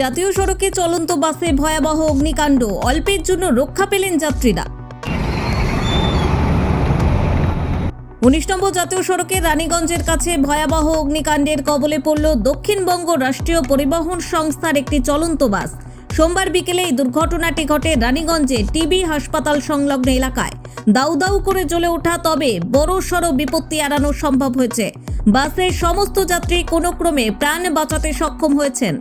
জাতীয় সড়কে চলন্ত বাসে ভয়াবহ অগ্নিকাণ্ড। অল্পের জন্য রক্ষা পেলেন যাত্রীরা। উনিশ নম্বর জাতীয় সড়কে রানীগঞ্জের কাছে ভয়াবহ অগ্নিকাণ্ডের কবলে পড়ল দক্ষিণবঙ্গ রাষ্ট্রীয় পরিবহন সংস্থার একটি চলন্ত বাস। সোমবার বিকেলে এই দুর্ঘটনাটি ঘটে রানীগঞ্জে টিবি হাসপাতাল সংলগ্ন এলাকায়। দাউ দাউ করে জ্বলে ওঠা, তবে বড় সড় বিপত্তি এড়ানো সম্ভব হয়েছে। বাসের সমস্ত যাত্রী কোনো ক্রমে প্রাণ বাঁচাতে সক্ষম হয়েছেন।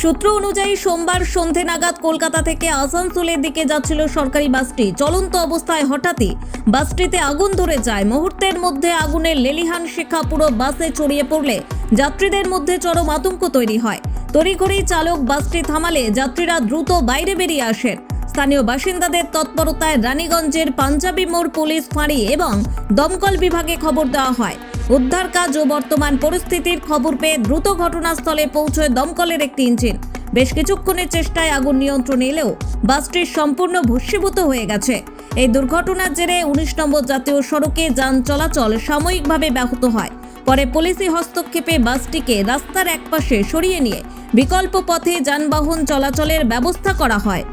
সূত্র অনুযায়ী সোমবার সন্ধে নাগাদ কলকাতা থেকে আসানসোলের দিকে যাচ্ছিল সরকারি বাসটি। চলন্ত অবস্থায় হঠাৎই বাসটিতে আগুন ধরে যায়। মুহূর্তের মধ্যে আগুনের লেলিহান শিখা পুরো বাসে ছড়িয়ে পড়লে যাত্রীদের মধ্যে চরম আতঙ্ক তৈরি হয়। তড়িঘড়ি চালক বাসটি থামালে যাত্রীরা দ্রুত বাইরে বেরিয়ে আসেন। স্থানীয় বাসিন্দাদের তৎপরতায় রানীগঞ্জের পাঞ্জাবি মোড় পুলিশ ফাঁড়ি এবং দমকল বিভাগে খবর দেওয়া হয়। উদ্ধার কাজ ও বর্তমান পরিস্থিতির খবর পেয়ে দ্রুত ঘটনাস্থলে পৌঁছয় দমকলের একটি ইঞ্জিন। বেশ কিছুক্ষণের চেষ্টায় আগুন নিয়ন্ত্রণে এলেও বাসটি সম্পূর্ণ ভস্মীভূত হয়ে গেছে। এই দুর্ঘটনার জেরে উনিশ নম্বর জাতীয় সড়কে যান চলাচল সাময়িকভাবে ব্যাহত হয়। পরে পুলিশি হস্তক্ষেপে বাসটিকে রাস্তার একপাশে সরিয়ে নিয়ে বিকল্প পথে যানবাহন চলাচলের ব্যবস্থা করা হয়।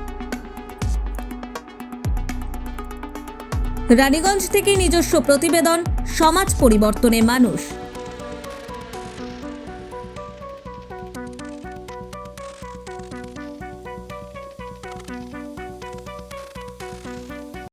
রানীগঞ্জ থেকে নিজস্ব প্রতিবেদন সমাজ পরিবর্তনে মানুষ।